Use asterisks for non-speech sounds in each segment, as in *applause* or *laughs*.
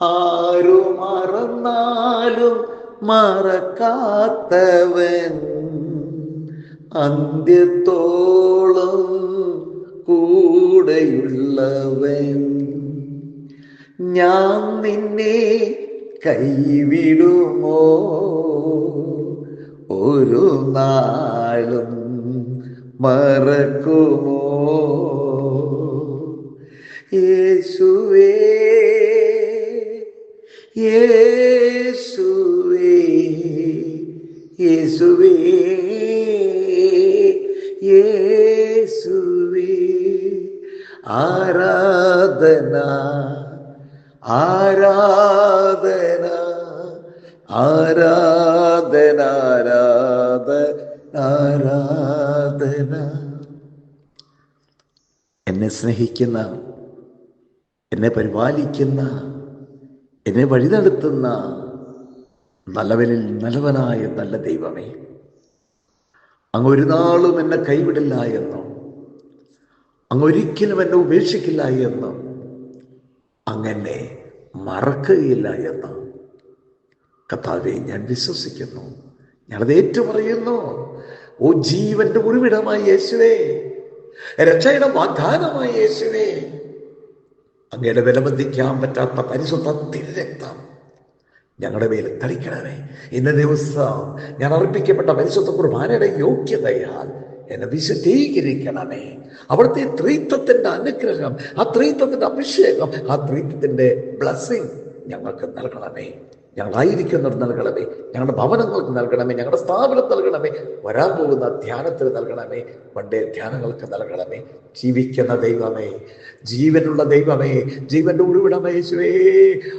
ആരു മറന്നാലും മറക്കാത്തവൻ അന്ത്യത്തോളം കൂടെയുള്ളവൻ. ഞാൻ നിന്നെ കൈവിടുമോ? ഒരു നാളും മറക്കുമോ? യേശുവേ ആരാധന ആരാധന ആരാധന ആരാധന ആരാധന. എന്നെ സ്നേഹിക്കുന്ന എന്നെ പരിപാലിക്കുന്ന എന്നെ വഴി നടത്തുന്ന നല്ലവനിൽ നല്ലവനായ നല്ല ദൈവമേ അങ്ങ് ഒരു നാളും എന്നെ കൈവിടില്ല എന്നും അങ്ങ് ഒരിക്കലും എന്നെ ഉപേക്ഷിക്കില്ല എന്നും അങ്ങനെ മറക്കുകയില്ല എന്ന്. കഥാവെ ഞാൻ വിശ്വസിക്കുന്നു. ഞാനത് ഏറ്റുപറയുന്നു. ഓ ജീവന്റെ ഉറവിടമായ യേശുവേ രക്ഷയുടെ വാഗ്ദാനമായി യേശുവേ അങ്ങയുടെ വിലബന്ധിക്കാൻ പറ്റാത്ത പരിശുദ്ധ തിരുരക്തം ഞങ്ങളുടെ മേൽ തളിക്കണമേ. ഇന്ന ദിവസം ഞാൻ അർപ്പിക്കപ്പെട്ട പരിശുദ്ധ കുർബാനയുടെ യോഗ്യതയാൽ എന്നെ വിശദീകരിക്കണമേ അവിടുത്തെ ത്രീത്വത്തിന്റെ അനുഗ്രഹം ആ ത്രീത്വത്തിന്റെ അഭിഷേകം ആ ത്രീത്വത്തിന്റെ ബ്ലസ്സിങ് ഞങ്ങൾക്ക് നൽകണമേ. ഞങ്ങളായിരിക്കുന്നവർ നൽകണമേ. ഞങ്ങളുടെ ഭവനങ്ങൾക്ക് നൽകണമേ. ഞങ്ങളുടെ സ്ഥാപനം നൽകണമേ. വരാൻ പോകുന്ന ധ്യാനത്തിന് നൽകണമേ. പണ്ടേ ധ്യാനങ്ങൾക്ക് നൽകണമേ. ജീവിക്കുന്ന ദൈവമേ. ജീവനുള്ള ദൈവമേ. ജീവന്റെ ഉരുവിടമേ യേശുവേ.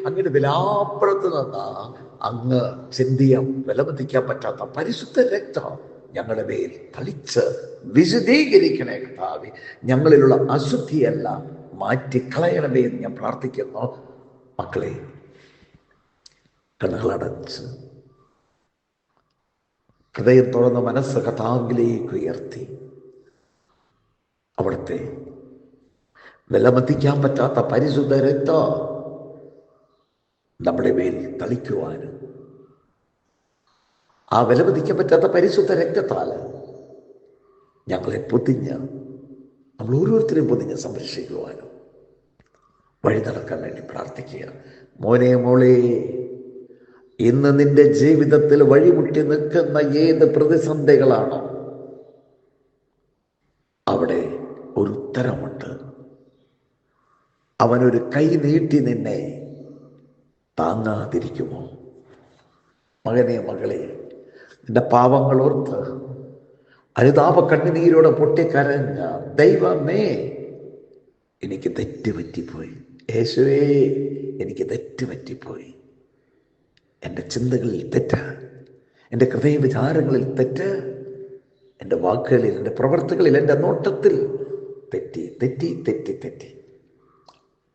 അങ്ങനെ വിലാപ്പുറത്ത് നിന്ന അങ്ങ് ചിന്തിയ വിലമതിക്കാൻ പറ്റാത്ത പരിശുദ്ധ രക്തം ഞങ്ങളുടെ മേൽ തളിച്ച് വിശദീകരിക്കണേ കർത്താവെ. ഞങ്ങളിലുള്ള അശുദ്ധിയല്ല മാറ്റിക്കളയണമേ എന്ന് ഞാൻ പ്രാർത്ഥിക്കുന്നു. മക്കളെ കണ്ണുകളടച്ച് ഹൃദയം തുറന്ന മനസ്സ് കഥാങ്കിലേക്ക് ഉയർത്തി. അവിടുത്തെ വിലമതിക്കാൻ പറ്റാത്ത പരിശുദ്ധ രക്തം നമ്മുടെ മേൽ തളിക്കുവാനും ആ വിലമതിക്കാൻ പറ്റാത്ത പരിശുദ്ധ രക്തത്താൽ ഞങ്ങളെ പൊതിഞ്ഞ് നമ്മൾ ഓരോരുത്തരെയും പൊതിഞ്ഞ് സംരക്ഷിക്കുവാനും വഴി നടക്കാൻ വേണ്ടി പ്രാർത്ഥിക്കുക. മോനെ മോളെ ഇന്ന് നിന്റെ ജീവിതത്തിൽ വഴിമുട്ടി നിൽക്കുന്ന ഏത് പ്രതിസന്ധികളാണോ അവിടെ ഒരു ഉത്തരമുണ്ട്. അവനൊരു കൈ നീട്ടി നിന്നെ താങ്ങാതിരിക്കുമോ? മകനെ മകളെ നിന്റെ പാവങ്ങൾ ഓർത്ത് അനുതാപ കണ്ണുനീരോടെ പൊട്ടിക്കരഞ്ഞ ദൈവമേ എനിക്ക് തെറ്റ് പറ്റിപ്പോയി. യേശുവേ എനിക്ക് തെറ്റ് പറ്റിപ്പോയി. എന്റെ ചിന്തകളിൽ തെറ്റ് എന്റെ ഹൃദയ വിചാരങ്ങളിൽ തെറ്റ് എന്റെ വാക്കുകളിൽ എന്റെ പ്രവർത്തികളിൽ എന്റെ നോട്ടത്തിൽ തെറ്റി തെറ്റി തെറ്റി തെറ്റി.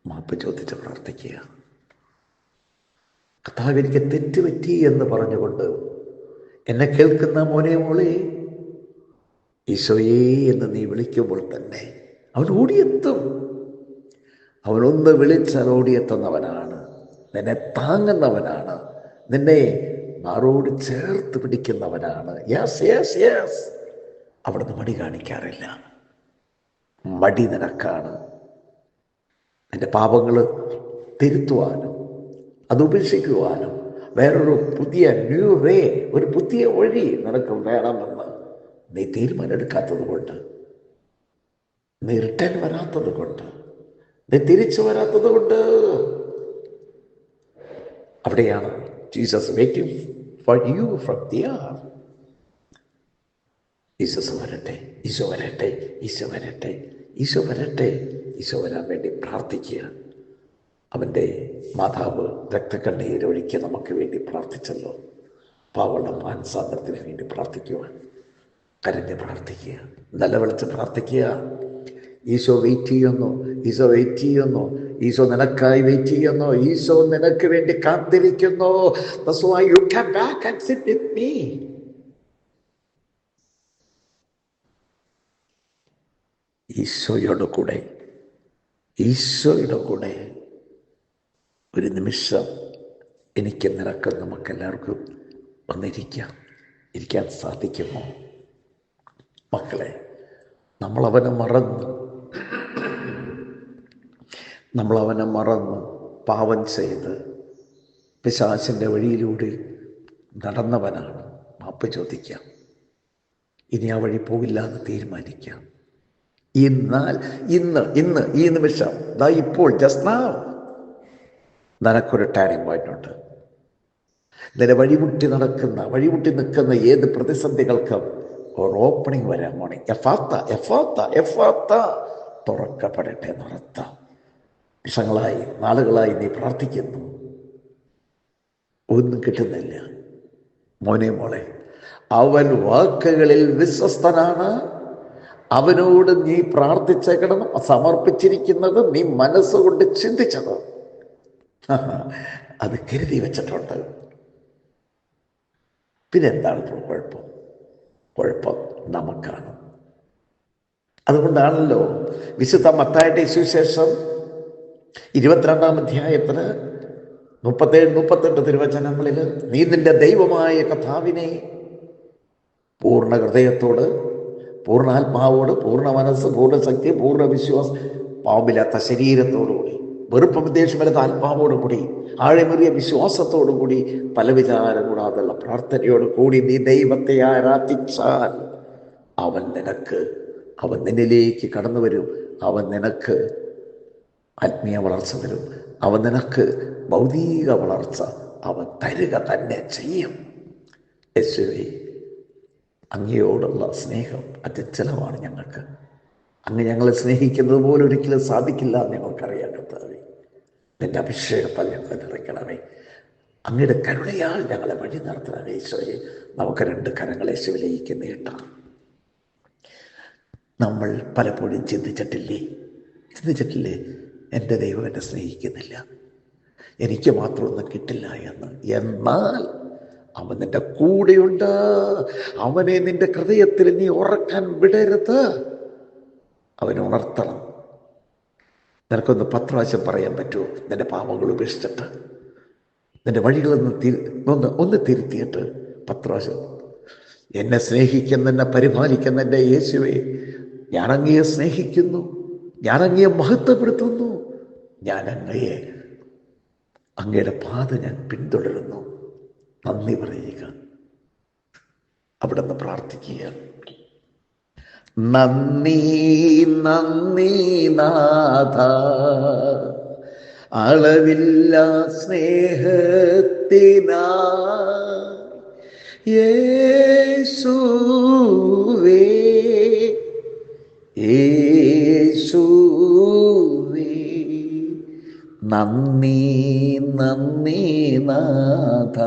മാപ്പ് ചോദിച്ച് പ്രാർത്ഥിക്കുക. കർത്താവ് എനിക്ക് തെറ്റ് പറ്റി എന്ന് പറഞ്ഞുകൊണ്ട് എന്നെ കേൾക്കുന്ന മോനെ മോളെ ഈശോയേ എന്ന് നീ വിളിക്കുമ്പോൾ തന്നെ അവൻ ഓടിയെത്തും. അവനൊന്ന് വിളിച്ചാൽ ഓടിയെത്തുന്നവനാണ്. നിന്നെ താങ്ങുന്നവനാണ്. നിന്നെ മാറോട് ചേർത്ത് പിടിക്കുന്നവനാണ്. യെസ് യെസ് യെസ് അവിടുന്ന് മടി കാണിക്കാറില്ല. മടി നിനക്കാണ്. നിന്റെ പാപങ്ങൾ തിരുത്തുവാനും അത് ഉപേക്ഷിക്കുവാനും വേറൊരു പുതിയ ന്യൂ വേ ഒരു പുതിയ വഴി നിനക്ക് വേണമെന്ന് നീ തീരുമാനമെടുക്കാത്തത് കൊണ്ട് നീ റിട്ടേൺ വരാത്തത് കൊണ്ട് നീ തിരിച്ചു വരാത്തത് കൊണ്ട് അവിടെയാണ് Jesus waiting for you from there ഈശോസ് വരട്ടെ ഈശോ വരട്ടെ ഈശോ വരട്ടെ ഈശോ വരട്ടെ ഈശോ വരാൻ വേണ്ടി പ്രാർത്ഥിക്കുക. അവന്റെ മാതാവ് രക്തക്കണ്ണീരൊഴുക്കി നമുക്ക് വേണ്ടി പ്രാർത്ഥിച്ചല്ലോ. പാവള മാനസാന്തരത്തിന് വേണ്ടി പ്രാർത്ഥിക്കുവാൻ. കരഞ്ഞ് പ്രാർത്ഥിക്കുക നല്ല വിളിച്ച് പ്രാർത്ഥിക്കുക. ഈശോ വെയിറ്റ് ചെയ്യുന്നു ഈശോ വെയിറ്റ് ചെയ്യുന്നു ഈശോ നിനക്കായി വെയിറ്റ് ചെയ്യുന്നു ഈശോ നിനക്ക് വേണ്ടി കാത്തിരിക്കുന്നു. You come back and sit with ഈശോയുടെ കൂടെ ഈശോയുടെ കൂടെ ഒരു നിമിഷം എനിക്ക് നിനക്ക് നമുക്കെല്ലാവർക്കും ഒന്നിരിക്കാം ഇരിക്കാൻ സാധിക്കുമോ? മക്കളെ നമ്മളവനെ മറന്നു. നമ്മളവനെ മറന്ന് പാവം ചെയ്ത് പിശാസിന്റെ വഴിയിലൂടെ നടന്നവനാണ്. മാപ്പ് ചോദിക്കാം. ഇനി ആ വഴി പോകില്ല എന്ന് തീരുമാനിക്കാം. എന്നാൽ ഇന്ന് ഇന്ന് ഈ നിമിഷം. ദാ ഇപ്പോൾ ജസ്റ്റ് നാ നിനക്കൊരു ടേണിംഗ് പോയിട്ടുണ്ട് നിന്റെ വഴിമുട്ടി നടക്കുന്ന വഴിമുട്ടി നിൽക്കുന്ന ഏത് പ്രതിസന്ധികൾക്കും ഒരു ഓപ്പണിംഗ് വരാൻ പോണേ. എഫാത്ത എഫാത്ത എഫാത്ത. തുറക്കപ്പെടട്ടെ നടത്താം വർഷങ്ങളായി നാളുകളായി നീ പ്രാർത്ഥിക്കുന്നു. ഒന്നും കിട്ടുന്നില്ല. മോനെ മോളെ അവൻ വാക്കുകളിൽ വിശ്വസ്തനാണ്. അവനോട് നീ പ്രാർത്ഥിച്ചേക്കണം സമർപ്പിച്ചിരിക്കുന്നത് നീ മനസ്സുകൊണ്ട് ചിന്തിച്ചത്. *laughs* അത് കരുതി വെച്ചിട്ടുണ്ട്. പിന്നെ എന്താണ് ഇപ്പോൾ കുഴപ്പം? കുഴപ്പം നമുക്കാണ്. അതുകൊണ്ടാണല്ലോ വിശുദ്ധ മത്തായിട്ട് സുവിശേഷം ഇരുപത്തിരണ്ടാം അധ്യായത്തിന് മുപ്പത്തേഴ് മുപ്പത്തെട്ട് തിരുവചനങ്ങളിൽ നീ നിന്റെ ദൈവമായ കഥാവിനെ പൂർണ ഹൃദയത്തോട് പൂർണ ആത്മാവോട് പൂർണ മനസ്സ് പൂർണ ശക്തി പൂർണ വിശ്വാസം പാമ്പില്ലാത്ത ശരീരത്തോടുകൂടി വെറുപ്പ് ആത്മാവോടും കൂടി ആഴമേറിയ വിശ്വാസത്തോടുകൂടി പല വിചാരം കൂടാതുള്ള പ്രാർത്ഥനയോട് കൂടി നീ ദൈവത്തെ ആരാധിച്ചാൽ അവൻ നിനക്ക് അവൻ നിന്നിലേക്ക് കടന്നു വരും അവൻ നിനക്ക് ആത്മീയ വളർച്ച തരും അവൻ നിനക്ക് ഭൗതിക വളർച്ച അവൻ തരുക തന്നെ ചെയ്യും. യേശുവേ അങ്ങയോടുള്ള സ്നേഹം അത്യച്ചലമാണ് ഞങ്ങൾക്ക്. അങ്ങ് ഞങ്ങളെ സ്നേഹിക്കുന്നത് പോലെ ഒരിക്കലും സാധിക്കില്ല എന്ന് ഞങ്ങൾക്കറിയാൻ കർത്താവേ. നിന്റെ അഭിഷേകത്താൽ ഞങ്ങളെ നിറയ്ക്കണമേ. അങ്ങയുടെ കരുണയാൽ ഞങ്ങളെ വഴി നടത്തണമേ ഈശ്വരെ നമുക്ക് രണ്ട് കരങ്ങളെ യേശുവിലേക്ക് നീട്ടാം. നമ്മൾ പലപ്പോഴും ചിന്തിച്ചിട്ടില്ലേ? ചിന്തിച്ചിട്ടില്ലേ? എന്റെ ദൈവം എന്നെ സ്നേഹിക്കുന്നില്ല. എനിക്ക് മാത്രമൊന്നും കിട്ടില്ല എന്ന്. എന്നാൽ അവൻ നിന്റെ കൂടെയുണ്ട്. അവനെ നിന്റെ ഹൃദയത്തിൽ നീ ഉറക്കാൻ വിടരുത്. അവനെ ഉണർത്തണം. നിനക്കൊന്ന് പത്രാവശ്യം പറയാൻ പറ്റുമോ നിന്റെ പാപങ്ങൾ ഉപേക്ഷിച്ചിട്ട്. നിന്റെ വഴികളൊന്ന് തിരി ഒന്ന് ഒന്ന് തിരുത്തിയിട്ട് പത്രാവശ്യം. എന്നെ സ്നേഹിക്കുന്ന എന്നെ പരിപാലിക്കുന്ന എന്റെ യേശുവെ ഞാൻ അങ്ങയെ സ്നേഹിക്കുന്നു. ഞാൻ അങ്ങയെ മഹത്വപ്പെടുത്തുന്നു. ഞാൻ അങ്ങയെ അങ്ങയുടെ പാത ഞാൻ പിന്തുടരുന്നു. നന്ദി പറയുക. അവിടെ നിന്ന് പ്രാർത്ഥിക്കുക. നന്ദി നന്ദി നാഥ. അളവില്ല സ്നേഹത്തിനാ. യേശുവേ. യേശുവേ നന്ദി നന്ദി നാഥ.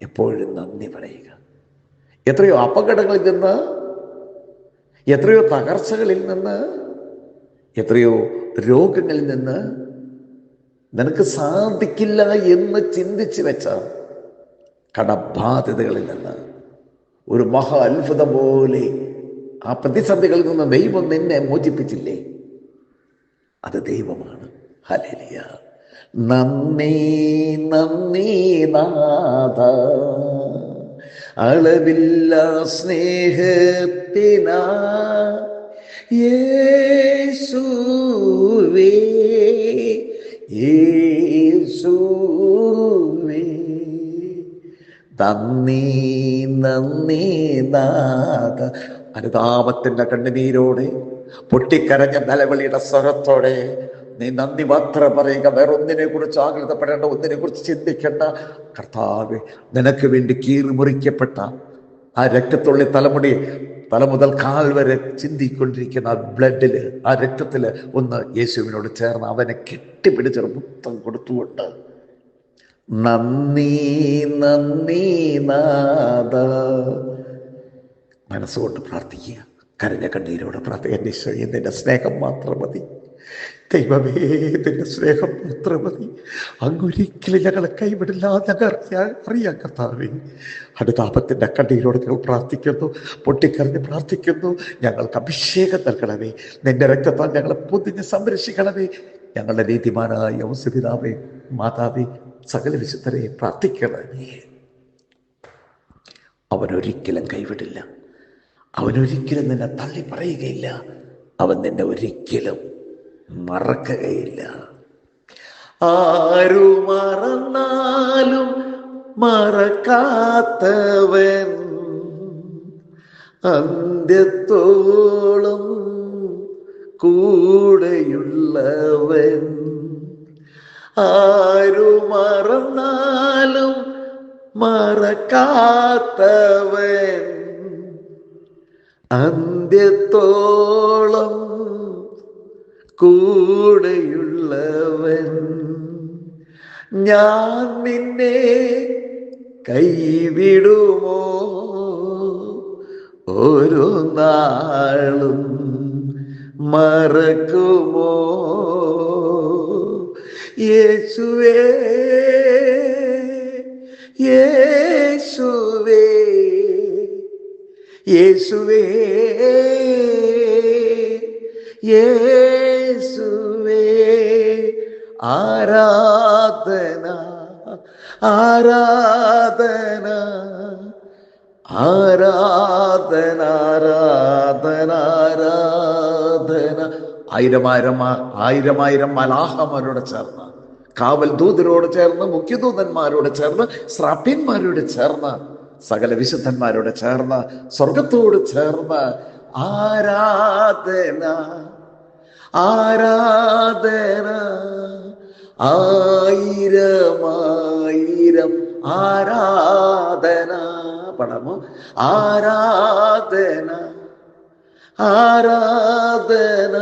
എപ്പോഴും നന്ദി പറയുക. എത്രയോ അപകടങ്ങളിൽ നിന്ന് എത്രയോ തകർച്ചകളിൽ നിന്ന് എത്രയോ രോഗങ്ങളിൽ നിന്ന് നിനക്ക് സാധിക്കില്ല എന്ന് ചിന്തിച്ചു വെച്ച കടബാധ്യതകളിൽ നിന്ന് ഒരു മഹാ അത്ഭുതം പോലെ ആ പ്രതിസന്ധികളിൽ നിന്ന് ദൈവം നിന്നെ മോചിപ്പിച്ചില്ലേ? അത് ദൈവമാണ്. ഹലലിയ നന്ദി നന്ദി നാഥ. അളവില്ല സ്നേഹത്തിന നന്ദി നന്ദി നാഥ. അനുതാപത്തിന്റെ കണ്ണുനീരോടെ പൊട്ടിക്കരഞ്ഞ നിലവിളിയുടെ സ്വരത്തോടെ നീ നന്ദി മാത്രം പറയുക. വേറൊന്നിനെ കുറിച്ച് ആകൃതപ്പെടേണ്ട ഒന്നിനെ കുറിച്ച് ചിന്തിക്കേണ്ട. കർത്താവ് നിനക്ക് വേണ്ടി കീറിമുറിക്കപ്പെട്ട ആ രക്തത്തുള്ളി തലമുടി തല മുതൽ കാൽ വരെ ചിന്തിക്കൊണ്ടിരിക്കുന്ന ആ ബ്ലഡിൽ ആ രക്തത്തിൽ ഒന്ന് യേശുവിനോട് ചേർന്ന് അവനെ കെട്ടിപ്പിടിച്ചൊരു മുത്തം കൊടുത്തുകൊണ്ട് നന്ദി നന്ദി നാദ മനസ്സുകൊണ്ട് പ്രാർത്ഥിക്കുക. കരഞ്ഞ കണ്ണീരോടെ പ്രാർത്ഥിക്കുക. ഈശോയെ നിന്റെ സ്നേഹം മാത്രം മതി. ദൈവമേ നിന്റെ സ്നേഹം മാത്രം മതി. അങ്ങൊരിക്കലും ഞങ്ങളെ കൈവിടില്ല അറിയാൻ അറിയാൻ കർത്താവേ. കണ്ണീരോട് ഞങ്ങൾ പ്രാർത്ഥിക്കുന്നു. പൊട്ടിക്കറിഞ്ഞ് പ്രാർത്ഥിക്കുന്നു. ഞങ്ങൾക്ക് അഭിഷേകം നൽകണമേ. നിന്റെ രക്തത്താൽ ഞങ്ങളെ പൊതിഞ്ഞ് സംരക്ഷിക്കണമേ. ഞങ്ങളുടെ നീതിമാനായ യൗസപിതാവെ മാതാവേ സകല വിശുദ്ധരെ പ്രാർത്ഥിക്കണമേ. അവനൊരിക്കലും കൈവിടില്ല. അവനൊരിക്കലും നിന്നെ തള്ളി പറയുകയില്ല. അവൻ നിന്നെ ഒരിക്കലും മറക്കുകയില്ല. ആരു മറന്നാലും മറക്കാത്തവൻ അന്ത്യത്തോളം കൂടെയുള്ളവൻ. ആരു മറന്നാലും മറക്കാത്തവൻ അന്ത്യത്തോളം കൂടെയുള്ളവൻ. ഞാൻ നിന്നെ കൈവിടുമോ? ഓരോ നാളും മറക്കുമോ? യേശുവേ യേശുവേ. യേശുവേ യേശുവേ ആരാധന ആരാധന ആരാധന ആരാധന ആരാധന. ആയിരം ആയിരം മലാഹമാരോട് ചേർന്ന് കാവൽ ദൂതരോട് ചേർന്ന് മുഖ്യദൂതന്മാരോട് ചേർന്ന് ശ്രാപ്യന്മാരോട് ചേർന്ന് സകല വിശുദ്ധന്മാരോട് ചേർന്ന് സ്വർഗത്തോട് ചേർന്ന് ആരാധന ആരാധന ആയിരമായിരം ആരാധന പടമോ? ആരാധന ആരാധന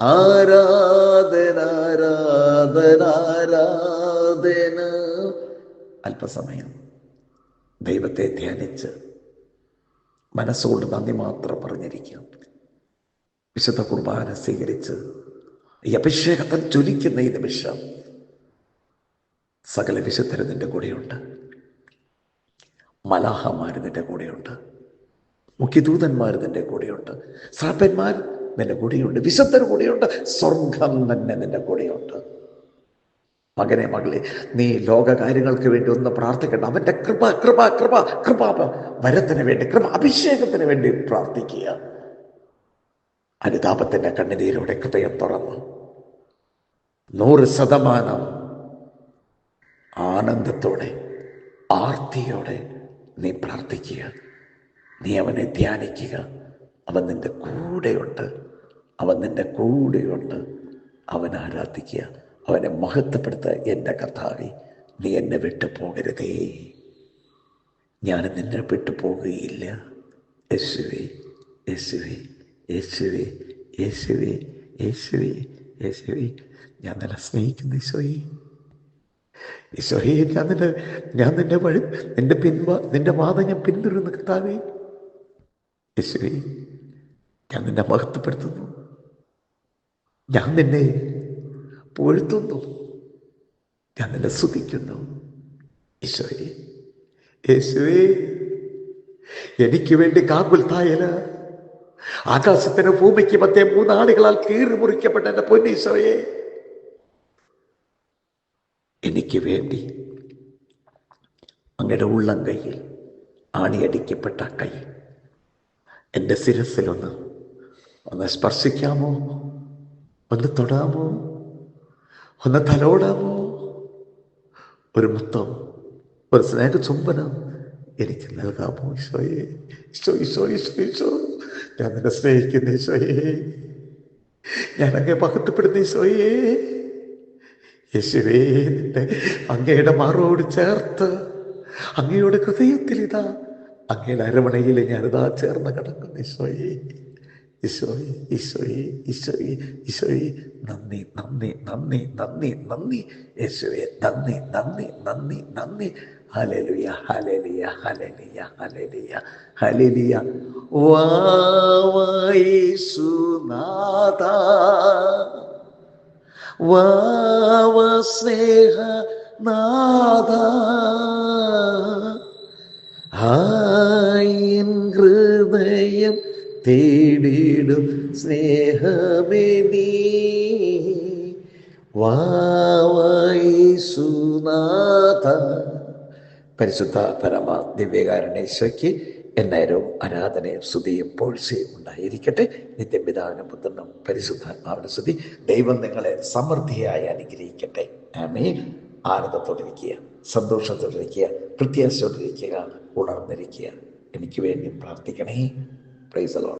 ആരാധന ആരാധന ആരാധന. അല്പസമയം. ദൈവത്തെ ധ്യാനിച്ച് മനസ്സുകൊണ്ട് നന്ദി മാത്രം പറഞ്ഞിരിക്കാം. വിശുദ്ധ കുർബാന സ്വീകരിച്ച് ഈ അഭിഷേകത്തിൽ ജ്വലിക്കുന്ന ഈ നിമിഷം സകല വിശുദ്ധരും നിന്റെ കൂടെയുണ്ട്. മലാഹമാർ നിന്റെ കൂടെയുണ്ട്. മുഖ്യദൂതന്മാർ നിന്റെ കൂടെയുണ്ട്. ശ്രാപ്പന്മാർ നിന്റെ കൂടെയുണ്ട്. വിശുദ്ധർ കൂടെയുണ്ട്. സ്വർഗം തന്നെ നിന്റെ കൂടെയുണ്ട്. മകനെ മകളെ നീ ലോക കാര്യങ്ങൾക്ക് വേണ്ടി ഒന്ന് പ്രാർത്ഥിക്കണം അവന്റെ കൃപ കൃപ കൃപ കൃപ വരത്തിന് വേണ്ടി കൃപ അഭിഷേകത്തിന് വേണ്ടി പ്രാർത്ഥിക്കുക. അനുതാപത്തിന്റെ കണ്ണുനീരോടെ ഹൃദയം തുറന്നു നൂറ് ശതമാനം ആനന്ദത്തോടെ ആർത്തിയോടെ നീ പ്രാർത്ഥിക്കുക. നീ അവനെ ധ്യാനിക്കുക. അവൻ നിന്റെ കൂടെയുണ്ട്. അവൻ നിന്റെ കൂടെയുണ്ട്. അവൻ ആരാധിക്കുക. അവനെ മഹത്വപ്പെടുത്ത എന്റെ കർത്താവെ നീ എന്നെ വിട്ടു പോകരുതേ ഞാൻ നിന്നെ വിട്ടു പോകുകയില്ല യേശുവേ യേശുവേ യേശുവേ യേശുവേ യേശുവേ യേശുവേ ഞാൻ നിന്നെ സ്നേഹിക്കുന്നു ഈശോയെ. ഈശോയെ ഞാൻ നിന്നെ ഞാൻ നിന്റെ വഴി നിന്റെ പിൻവാ നിന്റെ വാദം ഞാൻ പിന്തുടരുന്നു കർത്താവേ. യേശുവേ ഞാൻ നിന്നെ മഹത്വപ്പെടുത്തുന്നു. ഞാൻ നിന്നെ പുകഴ്ത്തുന്നു ഞാൻ നിന്നെ സ്തുതിക്കുന്നു. ഈശോയെ യേശുവേ എനിക്ക് വേണ്ടി കാമ്പുൽ തായൽ ആകാശത്തിന് ഭൂമിക്ക് മറ്റേ മൂന്നാളുകളാൽ കീറി മുറിക്കപ്പെട്ട എന്റെ പൊന്നീശോയെ എനിക്ക് വേണ്ടി അങ്ങയുടെ ഉള്ളം കയ്യിൽ ആണിയടിക്കപ്പെട്ട കൈ എന്റെ ശിരസിലൊന്ന് ഒന്ന് സ്പർശിക്കാമോ? ഒന്ന് തൊടാമോ? ഒന്ന് തലോടാമോ? ഒരു മുത്തം ഒരു സ്നേഹ ചുംബനം എനിക്ക് നൽകാമോ ഈശോയെ? ഈശോ ഈശോ ഈശോ ഈശോ. ഞാൻ നിന്നെ സ്നേഹിക്കുന്ന ഈശോയെ. ഞാൻ അങ്ങേ മഹത്വപ്പെടുന്ന ഈശോയെ. യേശുവേ നിന്റെ അങ്ങയുടെ മാറോട് ചേർത്ത് അങ്ങയുടെ ഹൃദയത്തിൽ ഇതാ അങ്ങയുടെ അരമണയിൽ ഞാനിതാ ചേർന്ന് കിടക്കുന്നു ഈശോയെ. ഈശോയെ ഈശോയെ ഈശോയെ ഈശോയെ. നന്ദി നന്ദി നന്ദി നന്ദി നന്ദി. യേശുവെ നന്ദി നന്ദി നന്ദി നന്ദി. ഹലലിയ ഹലലിയ ഹലലിയ ഹലലിയ ഹലലിയ വാവയേശുനാഥ വാവസ്നേഹ നാഥ ആ തേടിടും സ്നേഹമേ നീ. വാവൈസുനാഥ പരിശുദ്ധ പരമ ദിവ്യകാരണേശ്വയ്ക്ക് എന്നേരവും ആരാധനയും സ്തുതിയും പോഴ്ചയും ഉണ്ടായിരിക്കട്ടെ. നിത്യപിതാവിനും പുത്രനും പരിശുദ്ധാത്മാവിന്റെ സ്തുതി. ദൈവം നിങ്ങളെ സമൃദ്ധിയായി അനുഗ്രഹിക്കട്ടെ. ആമേ ആനന്ദത്തോടിരിക്കുക സന്തോഷത്തോടിരിക്കുക പ്രത്യാശയോടിരിക്കുക ഉണർന്നിരിക്കുക. എനിക്ക് വേണ്ടി പ്രാർത്ഥിക്കണേ. Praise the Lord.